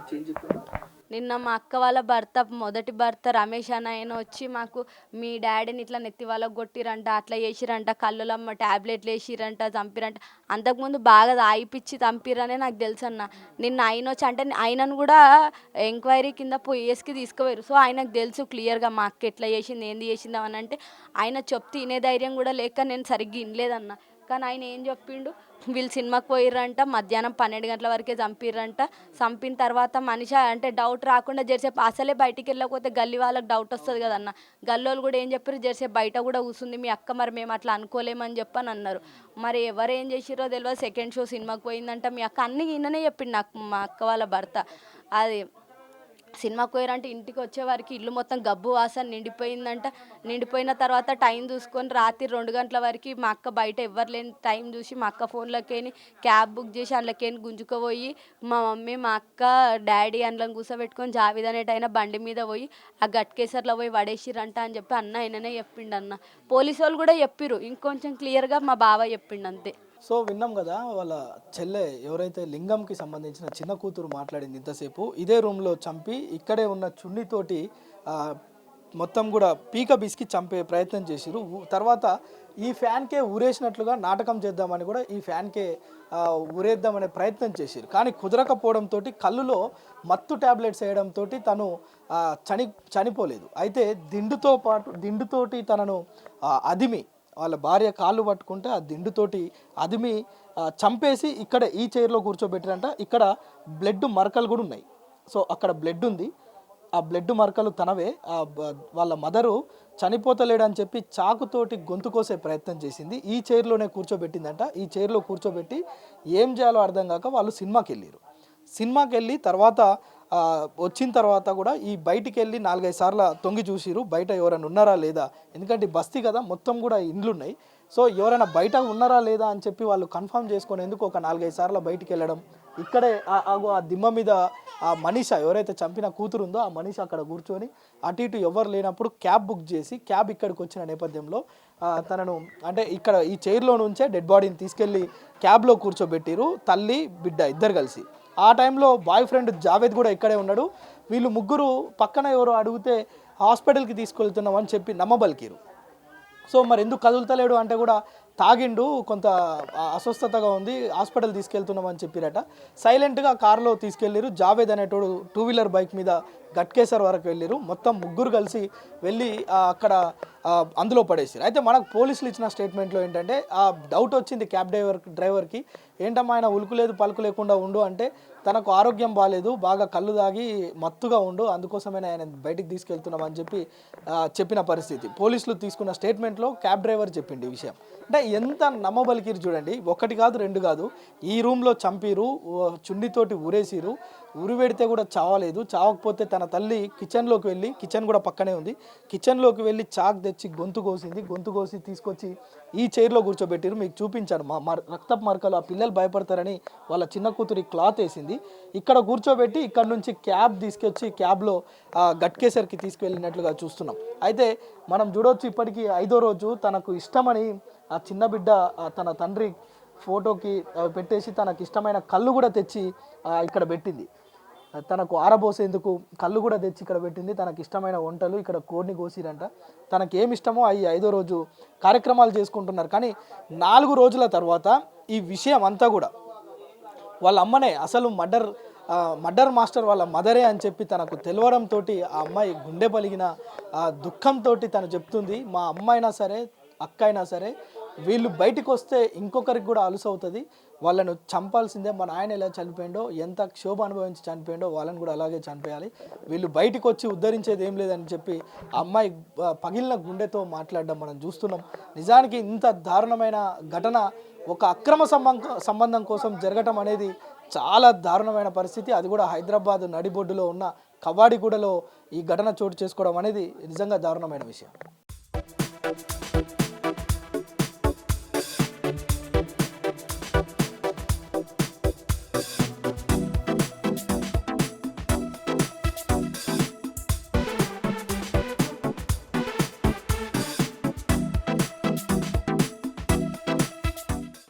వచ్చి ఏం నిన్న మా అక్క వాళ్ళ భర్త మొదటి భర్త రమేష్ అని ఆయన వచ్చి మాకు మీ డాడీని ఇట్లా నెత్తి వాళ్ళకి కొట్టిరంట అట్లా చేసిరంట కళ్ళులమ్మ ట్యాబ్లెట్లు వేసిరంట చంపిరంట. అంతకుముందు బాగా తాగిపిచ్చి చంపిరనే నాకు తెలుసు అన్న. నిన్న ఆయన వచ్చి అంటే ఆయనను కూడా ఎంక్వైరీ కింద పోయేస్కి తీసుకుపోయారు సో ఆయనకు తెలుసు క్లియర్గా మా అక్క ఎట్లా చేసింది ఏంది చేసింది అని అంటే ఆయన చెప్తే ఇనే ధైర్యం కూడా లేక నేను సరిగ్గా వినలేదన్న. కానీ ఆయన ఏం చెప్పిండు? వీళ్ళు సినిమాకి పోయిర్రంట మధ్యాహ్నం పన్నెండు గంటల వరకే చంపిర్రంట. చంపిన తర్వాత మనిషి అంటే డౌట్ రాకుండా జెర్సేపు అసలే బయటికి వెళ్ళకపోతే గల్లీ వాళ్ళకి డౌట్ వస్తుంది కదన్న. గల్లోళ్ళు కూడా ఏం చెప్పారు జెర్సేపు బయట కూడా కూర్చుంది మీ అక్క మరి మేము అట్లా అనుకోలేమని చెప్పని అన్నారు. మరి ఎవరు ఏం చేసిరో తెలియదు సెకండ్ షో సినిమాకి పోయిందంట. మీ అక్క అన్ని ఈయననే చెప్పిండు నాకు మా అక్క వాళ్ళ భర్త. అది సినిమాకి పోయారంటే ఇంటికి వచ్చే వారికి ఇల్లు మొత్తం గబ్బు వాసన నిండిపోయిందంట. నిండిపోయిన తర్వాత టైం చూసుకొని రాత్రి రెండు గంటల వరకు మా అక్క బయట ఎవ్వరు లేని టైం చూసి మా అక్క ఫోన్లోకేని క్యాబ్ బుక్ చేసి అందులోకేని గుంజుకుపోయి మా మమ్మీ మా అక్క డాడీ అందులో కూర్చోబెట్టుకొని జావిద్ అనేటైన బండి మీద పోయి ఆ గట్కేసర్లో పోయి పడేసిరంట అని చెప్పి అన్న ఆయననే చెప్పిండు అన్న పోలీసు వాళ్ళు కూడా చెప్పిరు ఇంకొంచెం క్లియర్గా మా బావ చెప్పిండు అంతే సో విన్నాం కదా వాళ్ళ చెల్లె ఎవరైతే లింగంకి సంబంధించిన చిన్న కూతురు మాట్లాడింది ఇంతసేపు ఇదే రూమ్లో చంపి ఇక్కడే ఉన్న చున్నీతోటి మొత్తం కూడా పీక బిస్కి చంపే ప్రయత్నం చేసిరు తర్వాత ఈ ఫ్యాన్కే ఊరేసినట్లుగా నాటకం చేద్దామని కూడా ఈ ఫ్యాన్కే ఊరేద్దామనే ప్రయత్నం చేసిరు కానీ కుదరకపోవడంతో కళ్ళులో మత్తు ట్యాబ్లెట్స్ వేయడంతో తను చని చనిపోలేదు. అయితే దిండుతో పాటు దిండుతోటి తనను అదిమి వాళ్ళ భార్య కాళ్ళు పట్టుకుంటే ఆ దిండుతోటి అదిమి చంపేసి ఇక్కడ ఈ చైర్లో కూర్చోబెట్టిరంట. ఇక్కడ బ్లడ్ మరకలు కూడా ఉన్నాయి. సో అక్కడ బ్లడ్ ఉంది. ఆ బ్లడ్ మరకలు తనవే. ఆ వాళ్ళ మదరు చనిపోతలేడని చెప్పి చాకుతోటి గొంతు కోసే ప్రయత్నం చేసింది. ఈ చైర్లోనే కూర్చోబెట్టిందంట. ఈ చైర్లో కూర్చోబెట్టి ఏం చేయాలో అర్థం కాక వాళ్ళు సినిమాకి వెళ్ళారు సినిమాకి వెళ్ళి తర్వాత వచ్చిన తర్వాత కూడా ఈ బయటికి వెళ్ళి నాలుగైదు సార్లు తొంగి చూసిరు బయట ఎవరైనా ఉన్నారా లేదా? ఎందుకంటే బస్తీ కదా మొత్తం కూడా ఇండ్లు ఉన్నాయి సో ఎవరైనా బయట ఉన్నారా లేదా అని చెప్పి వాళ్ళు కన్ఫర్మ్ చేసుకునేందుకు ఒక నాలుగైదు సార్లు బయటికి వెళ్ళడం ఇక్కడే ఆ- దిమ్మ మీద ఆ మనీష ఎవరైతే చంపిన కూతురు ఉందో ఆ మనీష అక్కడ కూర్చొని అటు ఇటు ఎవరు లేనప్పుడు క్యాబ్ బుక్ చేసి క్యాబ్ ఇక్కడికి వచ్చిన నేపథ్యంలో తనను అంటే ఇక్కడ ఈ చైర్లో నుంచే డెడ్ బాడీని తీసుకెళ్ళి క్యాబ్లో కూర్చోబెట్టిరు తల్లి బిడ్డ ఇద్దరు కలిసి. ఆ టైంలో బాయ్ ఫ్రెండ్ జావేద్ కూడా ఇక్కడే ఉన్నాడు. వీళ్ళు ముగ్గురు పక్కన ఎవరో అడిగితే హాస్పిటల్కి తీసుకెళ్తున్నాం అని చెప్పి నమ్మబలికిరు. సో మరి ఎందుకు కదులుతలేడు అంటే కూడా తాగిండు కొంత అస్వస్థతగా ఉంది హాస్పిటల్ తీసుకెళ్తున్నామని చెప్పిరట. సైలెంట్గా కారులో తీసుకెళ్ళిరు జావేద్ అనేటోడు టూ వీలర్ బైక్ మీద గట్కేసర్ వరకు వెళ్ళిరు. మొత్తం ముగ్గురు కలిసి వెళ్ళి అక్కడ అందులో పడేసారు. అయితే మనకు పోలీసులు ఇచ్చిన స్టేట్మెంట్లో ఏంటంటే ఆ డౌట్ వచ్చింది క్యాబ్ డ్రైవర్ డ్రైవర్కి. ఏంటమ్మా ఆయన ఉలుకు లేదు పలుకు లేకుండా ఉండు అంటే తనకు ఆరోగ్యం బాగాలేదు బాగా కళ్ళు దాగి మత్తుగా ఉండు అందుకోసమే ఆయన బయటికి తీసుకెళ్తున్నామని చెప్పి చెప్పిన పరిస్థితి. పోలీసులు తీసుకున్న స్టేట్మెంట్లో క్యాబ్ డ్రైవర్ చెప్పింది ఈ విషయం. అంటే ఎంత నమ్మబలికిరు చూడండి. ఒకటి కాదు రెండు కాదు. ఈ రూమ్లో చంపిరు ఓ చుండితోటి ఊరేసిరు. ఉరి పెడితే కూడా చావలేదు. చావకపోతే తన తల్లి కిచెన్లోకి వెళ్ళి కిచెన్ కూడా పక్కనే ఉంది. కిచెన్లోకి వెళ్ళి చాక్ తెచ్చి గొంతు కోసింది. గొంతు కోసి తీసుకొచ్చి ఈ చైర్లో కూర్చోబెట్టిరు. మీకు చూపించాను. మా మర- రక్తపు మరకలు ఆ పిల్లలు భయపడతారని వాళ్ళ చిన్న కూతురి క్లాత్ వేసింది. ఇక్కడ కూర్చోబెట్టి ఇక్కడ నుంచి క్యాబ్ తీసుకొచ్చి క్యాబ్లో ఆ, గట్కేసర్కి తీసుకువెళ్ళినట్లుగా చూస్తున్నాం. అయితే మనం చూడవచ్చు ఇప్పటికీ ఐదో రోజు తనకు ఇష్టమని ఆ చిన్న బిడ్డ తన తండ్రి ఫోటోకి పెట్టేసి తనకు ఇష్టమైన కళ్ళు కూడా తెచ్చి ఇక్కడ పెట్టింది. తనకు ఆరబోసేందుకు కళ్ళు కూడా తెచ్చి ఇక్కడ పెట్టింది. తనకి ఇష్టమైన వంటలు ఇక్కడ కోడిని కోసిరంట. తనకి ఏమి ఇష్టమో అవి ఐదో రోజు కార్యక్రమాలు చేసుకుంటున్నారు. కానీ నాలుగు రోజుల తర్వాత ఈ విషయం అంతా కూడా వాళ్ళ అమ్మనే అసలు మర్డర్ మర్డర్ మాస్టర్ వాళ్ళ మదరే అని చెప్పి తనకు తెలవడంతో ఆ అమ్మాయి గుండె పలిగిన ఆ దుఃఖంతో తను చెప్తుంది. మా అమ్మ అయినా సరే అక్క అయినా సరే వీళ్ళు బయటకు వస్తే ఇంకొకరికి కూడా అలుసు అవుతుంది. వాళ్ళను చంపాల్సిందే మన ఆయన ఎలా చనిపోయిండో ఎంత క్షోభ అనుభవించి చనిపోయిండో వాళ్ళని కూడా అలాగే చనిపోయాలి వీళ్ళు బయటకు వచ్చి ఉద్ధరించేది ఏం లేదని చెప్పి ఆ అమ్మాయి పగిలిన గుండెతో మాట్లాడడం మనం చూస్తున్నాం. నిజానికి ఇంత దారుణమైన ఘటన ఒక అక్రమ సంబంధం సంబంధం కోసం జరగటం అనేది చాలా దారుణమైన పరిస్థితి. అది కూడా హైదరాబాద్ నడిబొడ్డులో ఉన్న కవాడిగూడలో ఈ ఘటన చోటు చేసుకోవడం అనేది నిజంగా దారుణమైన విషయం.